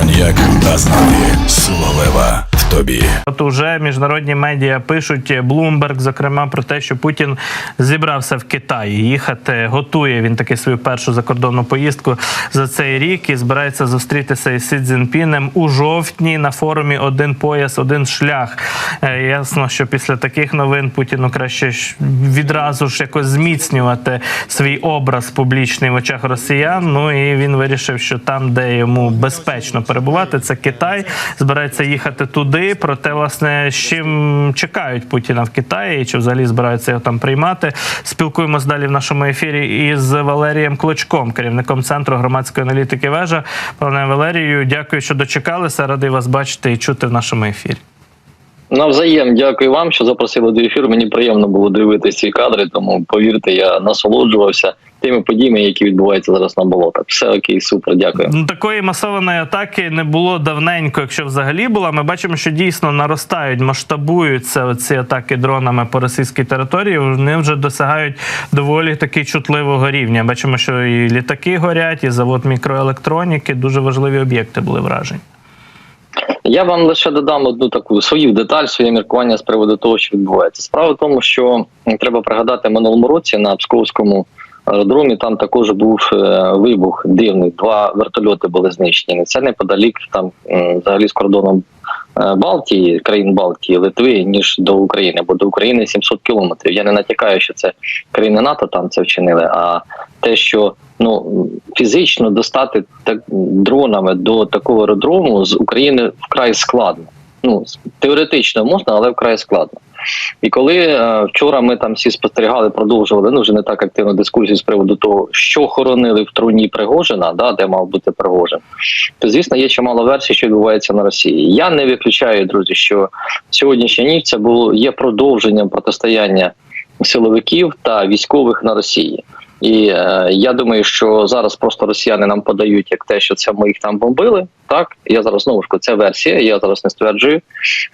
Коньяк та знати в тобі. От уже міжнародні медіа пишуть Bloomberg, зокрема, про те, що Путін зібрався в Китай їхати. Готує він таки свою першу закордонну поїздку за цей рік і збирається зустрітися із Сі Цзіньпінем у жовтні на форумі Один пояс, один шлях. Е, Ясно, що після таких новин Путіну краще відразу ж якось зміцнювати свій образ публічний в очах росіян. Ну і він вирішив, що там, де йому безпечно перебувати, це Китай. Збирається їхати туди. Проте, власне, з чим чекають Путіна в Китаї, і чи взагалі збираються його там приймати. Спілкуємось далі в нашому ефірі із Валерієм Клочком, керівником центру громадської аналітики. Вежа. Пане Валерію, дякую, що дочекалися. Радий вас бачити і чути в нашому ефірі. Навзаєм дякую вам, що запросили до ефіру. Мені приємно було дивитися ці кадри, тому повірте, я насолоджувався тими подіями, які відбуваються зараз на болотах. Все окей, супер, дякую. Ну, такої масованої атаки не було давненько, якщо взагалі була. Ми бачимо, що дійсно наростають, масштабуються ці атаки дронами по російській території. Вони вже досягають доволі таки чутливого рівня. Бачимо, що і літаки горять, і завод мікроелектроніки. Дуже важливі об'єкти були вражені. Я вам лише додам одну таку свою деталь, своє міркування з приводу того, що відбувається. Справа в тому, що треба пригадати минулому році на Псковському аеродромі. Там також був е, вибух дивний. Два вертольоти були знищені. Це неподалік там взагалі з кордоном е, Балтії, країн Балтії, Литви, ніж до України, бо до України 700 кілометрів. Я не натякаю, що це країни НАТО там це вчинили. А те, що ну фізично достати так дронами до такого аеродрому з України вкрай складно. Ну теоретично можна, але вкрай складно. І коли е, вчора ми там всі спостерігали, продовжували ну вже не так активну дискусію з приводу того, що хоронили в труні Пригожина, да, де мав бути Пригожин, то звісно є чимало версій, що відбувається на Росії. Я не виключаю, друзі, що сьогоднішня ніч це було є продовженням протистояння силовиків та військових на Росії. І е, я думаю, що зараз просто росіяни нам подають як те, що це ми їх там бомбили. Так я зараз знову ж це версія. Я зараз не стверджую.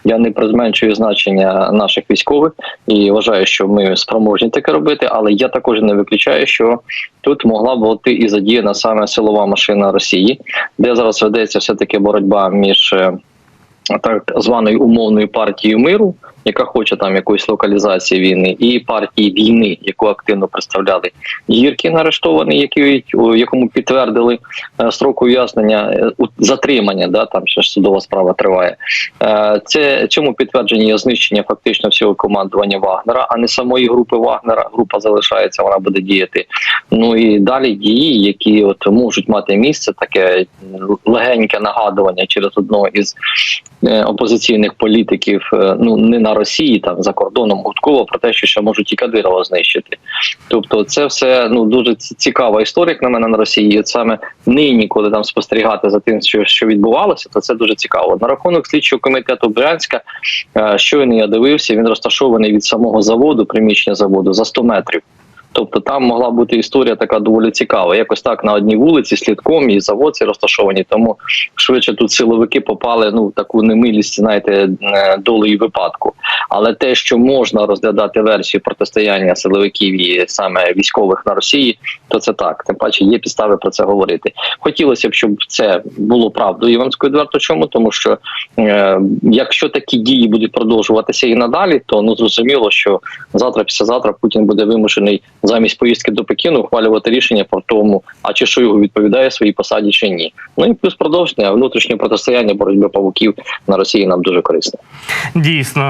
Я не призменшую значення наших військових і вважаю, що ми спроможні таке робити. Але я також не виключаю, що тут могла бути і задіяна саме силова машина Росії, де зараз ведеться все таки боротьба між. е, Так званою умовною партією миру, яка хоче там якоїсь локалізації війни, і партії війни, яку активно представляли Гіркін арештований, який якому підтвердили е, строк ув'язнення е, затримання. Да, там ще ж судова справа триває. Е, Це чому підтвердження є знищення фактично всього командування Вагнера, а не самої групи Вагнера. Група залишається, вона буде діяти. Ну і далі дії, які от можуть мати місце, таке легеньке нагадування через одного із опозиційних політиків, ну не на Росії, там за кордоном Гудкова, про те, що ще можуть і Кадирова знищити. Тобто, це все ну дуже цікава історія, як на мене на Росії. І от саме нині, коли там спостерігати за тим, що, що відбувалося, то це дуже цікаво. На рахунок слідчого комітету Брянська, е, щойно я дивився, він розташований від самого заводу, приміщення заводу за 100 метрів. Тобто там могла бути історія така доволі цікава. Якось так на одній вулиці слідком і завод ці розташовані. Тому швидше тут силовики попали ну в таку немилість, знаєте, е, долею випадку. Але те, що можна розглядати версію протистояння силовиків і саме військових на Росії, то це так. Тим паче є підстави про це говорити. Хотілося б, щоб це було правдою. Я вам відверто чому, тому що е, якщо такі дії будуть продовжуватися і надалі, то ну зрозуміло, що завтра, післязавтра Путін буде вимушений замість поїздки до Пекіну ухвалювати рішення про тому, а чи що його відповідає своїй посаді чи ні. Ну і плюс продовження внутрішнього протистояння боротьби павуків на Росії нам дуже корисно. Дійсно,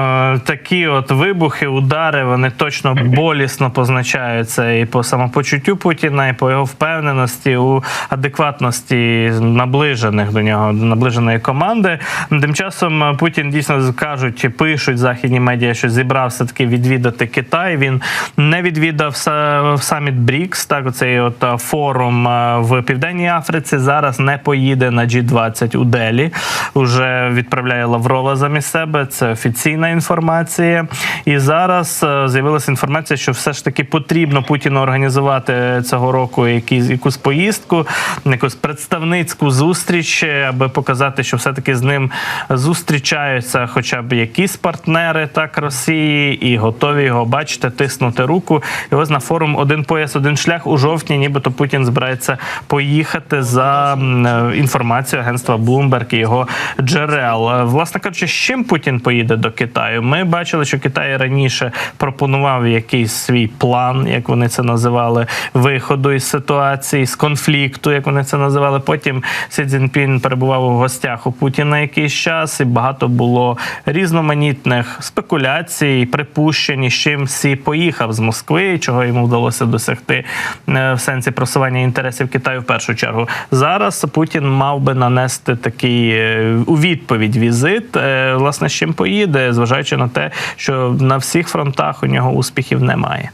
такі от вибухи, удари, вони точно болісно позначаються і по самопочуттю Путіна, і по його впевненості у адекватності наближених до нього наближеної команди. Тим часом Путін дійсно кажуть, пишуть західні медіа, що зібрався таки відвідати Китай. Він не відвідав са- саміт Брікс, так оцей от форум в Південній Африці. Зараз не поїде на G20 у Делі. Уже відправляє Лаврова замість себе. Це офіційна інформація. І зараз е, з'явилася інформація, що все ж таки потрібно Путіну організувати цього року якісь якусь поїздку, якусь представницьку зустріч, аби показати, що все-таки з ним зустрічаються, хоча б якісь партнери так Росії, і готові його бачити, тиснути руку. І ось на форумі форум Один пояс, один шлях у жовтні, нібито Путін збирається поїхати за е, інформацією агентства Bloomberg і його джерел. Е, Власне кажучи, з чим Путін поїде до Китаю? Ми бачили, що Китай раніше пропонував якийсь свій план, як вони це називали, виходу із ситуації, з конфлікту, як вони це називали. Потім Сі Цзіньпін перебував у гостях у Путіна якийсь час, і багато було різноманітних спекуляцій, припущень, з чим Сі поїхав з Москви, чого йому вдалося досягти е, в сенсі просування інтересів Китаю в першу чергу. Зараз Путін мав би нанести такий е, у відповідь візит. е, Власне, з чим поїде, зважаючи на те, що на всіх фронтах у нього успіхів немає.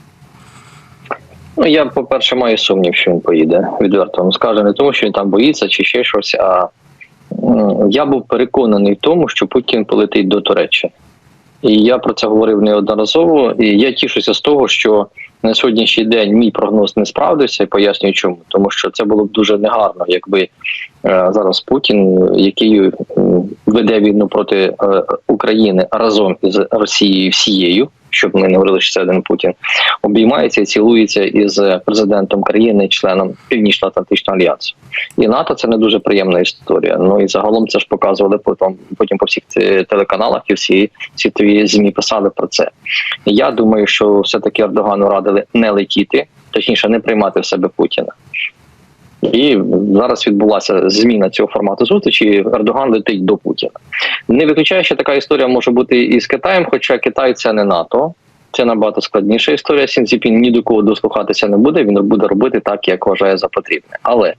Ну, я, по-перше, маю сумнів, що він поїде. Відверто вам скажу, не тому, що він там боїться чи ще щось. А я був переконаний в тому, що Путін полетить до Туреччини. І я про це говорив неодноразово. І я тішуся з того, що на сьогоднішній день мій прогноз не справдився, і пояснюю чому. Тому що це було б дуже негарно, якби е, зараз Путін, який веде війну проти е, України разом із Росією всією, щоб ми не говорили, що це один Путін, обіймається і цілується із президентом країни, членом Північно-Атлантичного альянсу. І НАТО це не дуже приємна історія. Ну і загалом це ж показували потім, потім по всіх те- телеканалах і всі світові змі писали про це. Я думаю, що все-таки Ердогану радили не летіти, точніше, не приймати в себе Путіна. І зараз відбулася зміна цього формату зустрічі. Ердоган летить до Путіна. Не виключаю, що така історія може бути і з Китаєм, хоча Китай це не НАТО. Це набагато складніша історія. Сінціпін ні до кого дослухатися не буде. Він буде робити так, як вважає за потрібне. Але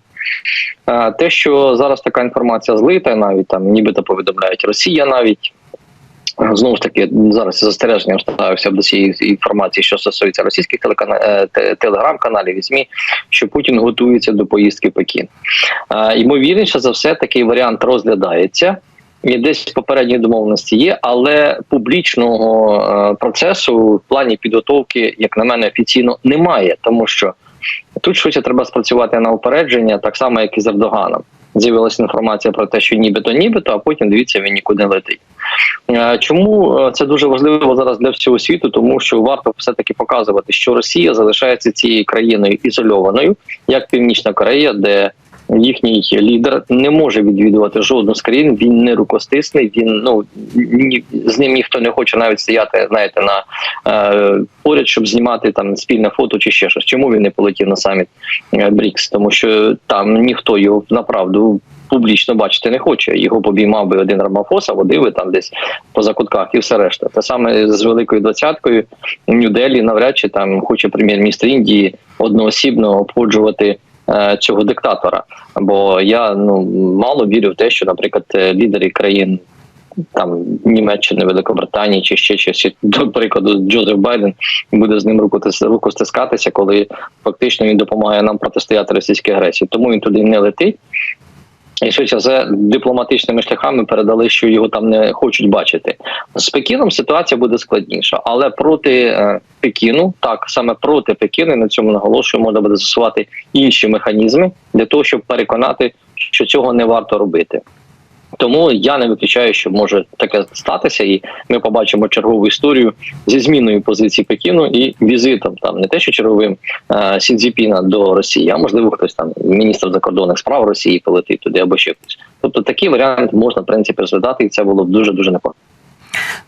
е, те, що зараз така інформація злита, навіть там нібито повідомляють Росія, навіть знову ж таки зараз застереженням ставився до цієї інформації, що стосується російських е, телеграм-каналів і ЗМІ, що Путін готується до поїздки в Пекін. Е, Ймовірніше за все, такий варіант розглядається. І десь попередні домовленості є, але публічного е, процесу в плані підготовки, як на мене, офіційно немає, тому що тут швидше треба спрацювати на упередження, так само, як і з Ердоганом. З'явилася інформація про те, що нібито, нібито, а потім дивіться, він нікуди летить. Е, Чому е, це дуже важливо зараз для всього світу? Тому що варто все таки показувати, що Росія залишається цією країною ізольованою, як Північна Корея, де їхній лідер не може відвідувати жодну з країн. Він не рукостисний. Він ну ні з ним ніхто не хоче навіть стояти, знаєте, на е, поряд, щоб знімати там спільне фото чи ще щось. Чому він не полетів на саміт е, Брікс? Тому що там ніхто його направду. Публічно бачити не хоче. Його побіймав би один Рамафоса, водив би там десь по закутках і все решта. Те саме з великою двадцяткою Нью-Делі навряд чи там хоче прем'єр-міністр Індії одноосібно обходжувати цього диктатора. Бо я ну мало вірю в те, що, наприклад, е, лідери країн. Там Німеччини, Великобританії чи ще щось, до прикладу, Джозеф Байден буде з ним руку руку стискатися, коли фактично він допомагає нам протистояти російській агресії. Тому він туди не летить. І швидше за дипломатичними шляхами передали, що його там не хочуть бачити. З Пекіном ситуація буде складніша, але проти е, Пекіну, так саме проти Пекіну, на цьому наголошую, можна буде застосувати інші механізми для того, щоб переконати, що цього не варто робити. Тому я не виключаю, що може таке статися, і ми побачимо чергову історію зі зміною позиції Пекіну і візитом там не те, що черговим е, Сінзіпіна до Росії, а можливо хтось там міністр закордонних справ Росії полетить туди або ще хтось. Тобто такий варіант можна в принципі розглядати, і це було б дуже дуже непогано.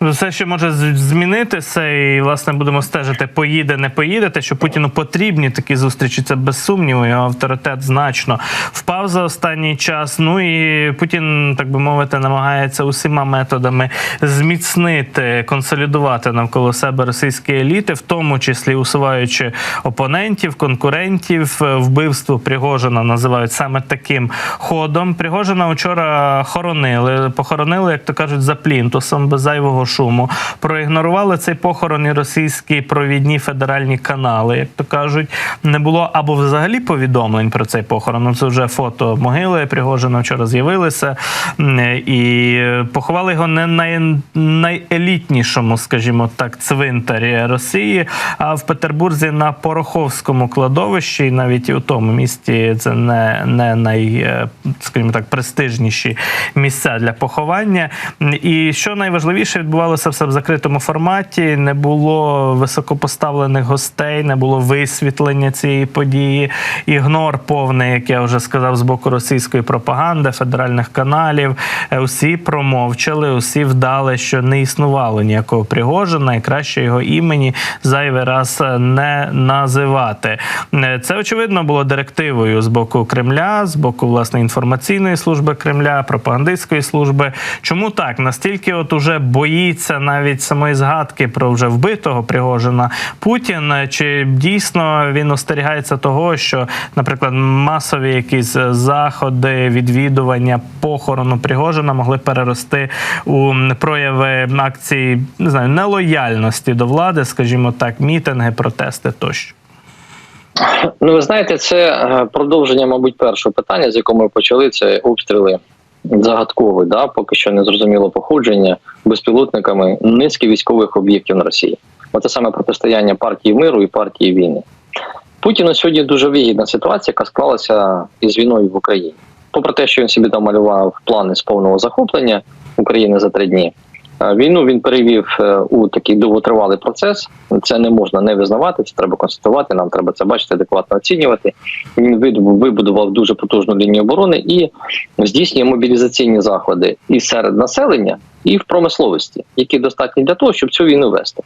Все, що може змінитися, і власне будемо стежити, поїде, не поїде. Те, що Путіну потрібні такі зустрічі, це без сумніву. Його авторитет значно впав за останній час. Ну і Путін, так би мовити, намагається усіма методами зміцнити, консолідувати навколо себе російські еліти, в тому числі усуваючи опонентів, конкурентів. Вбивство Пригожина називають саме таким ходом. Пригожина вчора хоронили, похоронили, як то кажуть, за плінтусом без зайвого шуму. Проігнорували цей похорон і російські провідні федеральні канали, як то кажуть, не було або взагалі повідомлень про цей похорон. Ну, це вже фото могили Пригожина вчора з'явилися. І поховали його не на найелітнішому, скажімо так, цвинтарі Росії, а в Петербурзі на Пороховському кладовищі, і навіть і у тому місті це не, не най, е, скажімо так, престижніші місця для поховання. І що найважливіше, Раніше відбувалося все в закритому форматі, не було високопоставлених гостей, не було висвітлення цієї події. Ігнор повний, як я вже сказав, з боку російської пропаганди, федеральних каналів. Е, Усі промовчали, усі вдали, що не існувало ніякого Пригожина, і краще його імені зайвий раз е, не називати. Е, Це очевидно було директивою з боку Кремля, з боку власне інформаційної служби Кремля, пропагандистської служби. Чому так? Настільки, от уже боїться навіть самої згадки про вже вбитого Пригожина Путін, чи дійсно він остерігається того, що, наприклад, масові якісь заходи, відвідування похорону Пригожина могли перерости у прояви акції не знаю, нелояльності до влади, скажімо так, мітинги, протести тощо. Ну, ви знаєте, це е, продовження, мабуть, першого питання, з якого ми почали, це обстріли загадкові, да, поки що не зрозуміло походження безпілотниками низки військових об'єктів на Росії. Оце саме протистояння партії миру і партії війни. Путіну сьогодні дуже вигідна ситуація, яка склалася із війною в Україні. Попри те, що він собі там малював плани з повного захоплення України за три дні. Е, Війну він перевів е, у такий довготривалий процес. Це не можна не визнавати, це треба констатувати. Нам треба це бачити, адекватно оцінювати. Він вибудував дуже потужну лінію оборони і здійснює мобілізаційні заходи і серед населення, і в промисловості, які достатні для того, щоб цю війну вести.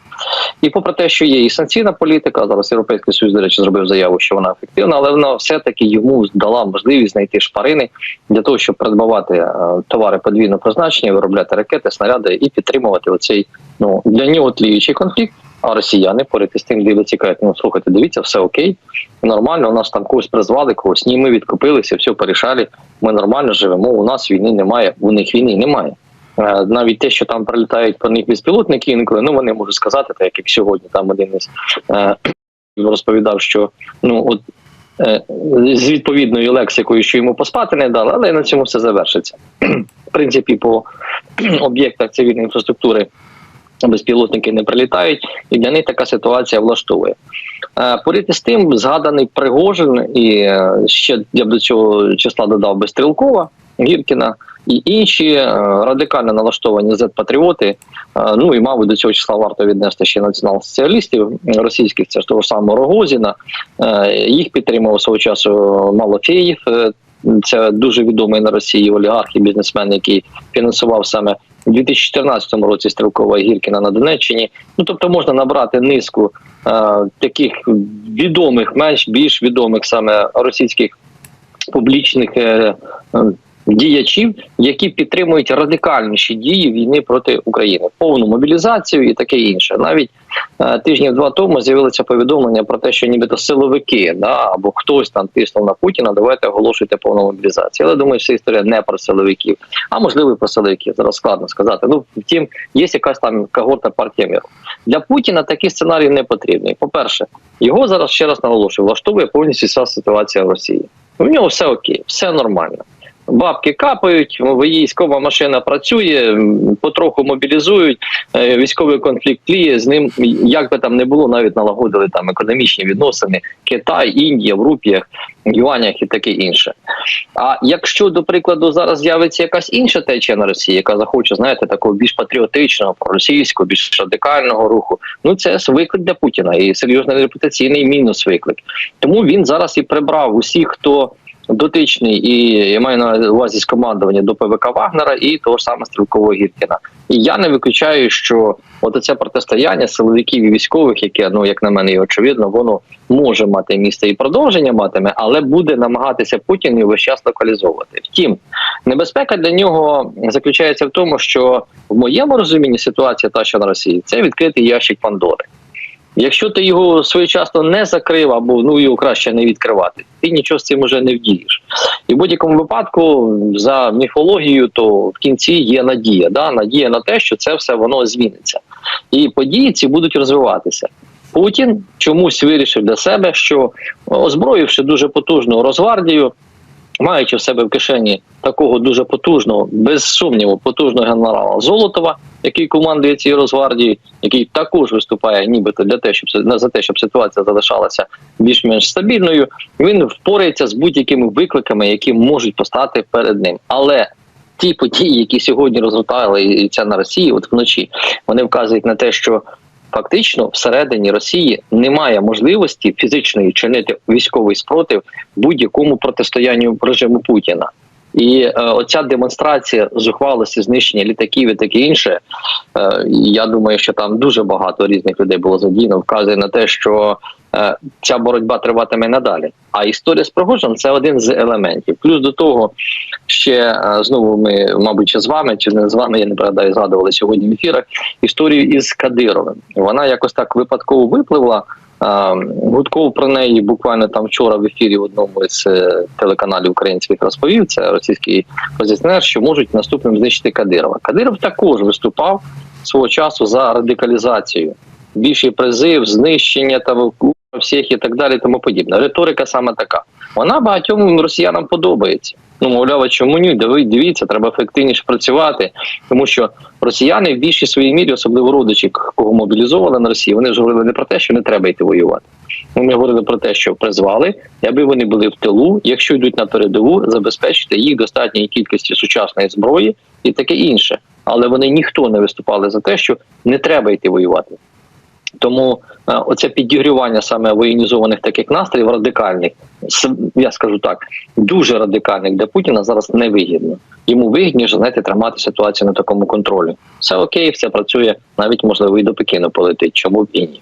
І попри те, що є і санкційна політика, зараз Європейський Союз, до речі, зробив заяву, що вона ефективна, але вона все-таки йому дала можливість знайти шпарини для того, щоб придбавати е, товари подвійного призначення, виробляти ракети, снаряди і підтримувати оцей ну для нього тліючий конфлікт. А росіяни поряд із тим дивляться кажуть, ну слухайте, дивіться, все окей, нормально. У нас там когось призвали, когось ні, ми відкупилися, все порішали. Ми нормально живемо. У нас війни немає, у них війни немає. Е, Навіть те, що там прилітають по них безпілотники, інколи ну вони можуть сказати, так як сьогодні там один із е, розповідав, що ну от е, з відповідною лексикою, що йому поспати не дали, але на цьому все завершиться. В принципі, по об'єктах цивільної інфраструктури безпілотники не прилітають, і для них така ситуація влаштовує. Поряд із тим, згаданий Пригожин, і ще я б до цього числа додав би Стрілкова, Гіркіна і інші е, радикально налаштовані зет-патріоти. Е, Ну і мабуть до цього числа варто віднести ще націонал-соціалістів російських, це ж того самого Рогозіна. Е, Їх підтримував свого часу Малофеєв. е, Це дуже відомий на Росії олігарх і бізнесмен, який фінансував саме у 2014 році Стрілкова Гіркіна на Донеччині. Ну тобто можна набрати низку е, таких відомих, менш більш відомих саме російських публічних е, діячів, які підтримують радикальніші дії війни проти України, повну мобілізацію і таке інше. Навіть е, тижнів два тому з'явилося повідомлення про те, що нібито силовики да, або хтось там тиснув на Путіна, давайте оголошуйте повну мобілізацію. Але думаю, вся історія не про силовиків, а можливо і про силовиків. Зараз складно сказати. Ну втім, є якась там когорта партія миру. Для Путіна такий сценарій не потрібний. По перше, його зараз ще раз наголошую, влаштовує повністю вся ситуація в Росії. У нього все окей, все нормально. Бабки капають, військова машина працює, потроху мобілізують. е, Військовий конфлікт тліє з ним, як би там не було, навіть налагодили там економічні відносини. Китай, Індія в рупіях, юанях і таке інше. А якщо, до прикладу, зараз з'явиться якась інша течія на Росії, яка захоче, знаєте, такого більш патріотичного, проросійського, більш радикального руху, ну це виклик для Путіна і серйозний репутаційний мінус виклик. Тому він зараз і прибрав усіх, хто дотичний і я маю на увазі командування до ПВК Вагнера і того ж саме стрілкового Гіркіна. І я не виключаю, що от це протистояння силовиків і військових, яке ну як на мене, і очевидно, воно може мати місце і продовження матиме, але буде намагатися Путін його весь час локалізовувати. Втім, небезпека для нього заключається в тому, що в моєму розумінні ситуація та, що на Росії, це відкритий ящик Пандори. Якщо ти його своєчасно не закрив або ну його краще не відкривати, ти нічого з цим уже не вдієш. І в будь-якому випадку, за міфологією, то в кінці є надія. Да? Надія на те, що це все воно зміниться, і події ці будуть розвиватися. Путін чомусь вирішив для себе, що озброївши дуже потужну Росгвардію, маючи в себе в кишені такого дуже потужного, без сумніву, потужного генерала Золотова, який командує цією Росгвардією, який також виступає, нібито для те, щоб за те, щоб ситуація залишалася більш-менш стабільною. Він впорається з будь-якими викликами, які можуть постати перед ним. Але ті події, які сьогодні розгортаються на Росії, от вночі, вони вказують на те, що фактично всередині Росії немає можливості фізичної чинити військовий спротив будь-якому протистоянню режиму Путіна. І е, оця демонстрація зухвалості, знищення літаків і таке інше. Е, я думаю, що там дуже багато різних людей було задіяно, вказує на те, що е, ця боротьба триватиме надалі. А історія з Пригожин це один з елементів. Плюс до того, ще е, знову ми, мабуть, з вами, чи не з вами, я не пригадаю, згадували сьогодні в ефірах історію із Кадировим. Вона якось так випадково випливла. Гудков про неї буквально там вчора в ефірі в одному із е, телеканалів українських розповів. Це російський позиціонер, що можуть наступним знищити Кадирова. Кадиров також виступав свого часу за радикалізацію. Більший призив, знищення та всіх і так далі, тому подібне. Риторика саме така. Вона багатьом росіянам подобається. Ну, мовляв, чому ні? Дивіться, треба ефективніше працювати, тому що росіяни в більшій своїй мірі, особливо родичі, кого мобілізовували на Росії, вони ж говорили не про те, що не треба йти воювати. Вони говорили про те, що призвали, аби вони були в тилу, якщо йдуть на передову, забезпечити їх достатньої кількості сучасної зброї і таке інше. Але вони ніхто не виступали за те, що не треба йти воювати. Тому е, оце підігрівання саме воєнізованих таких настроїв радикальних, я скажу так, дуже радикальних для Путіна зараз не вигідно. Йому вигідніше знаєте, тримати ситуацію на такому контролі. Все окей, все працює, навіть можливо і до Пекіну полетить. Чому б і ні?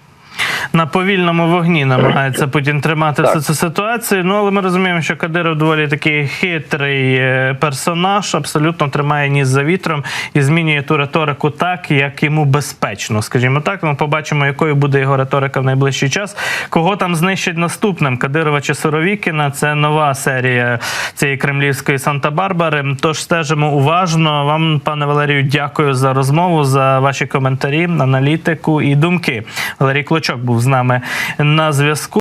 На повільному вогні намагається Путін тримати всю цю ситуацію. Ну але ми розуміємо, що Кадиров доволі такий хитрий е, персонаж, абсолютно тримає ніс за вітром і змінює ту риторику так, як йому безпечно. Скажімо так, ми побачимо, якою буде його риторика в найближчий час. Кого там знищать наступним? Кадирова чи Суровікіна? Це нова серія цієї кремлівської Санта-Барбари. Тож стежимо уважно. Вам, пане Валерію, дякую за розмову, за ваші коментарі, аналітику і думки. Валерій Клочок був з нами на зв'язку.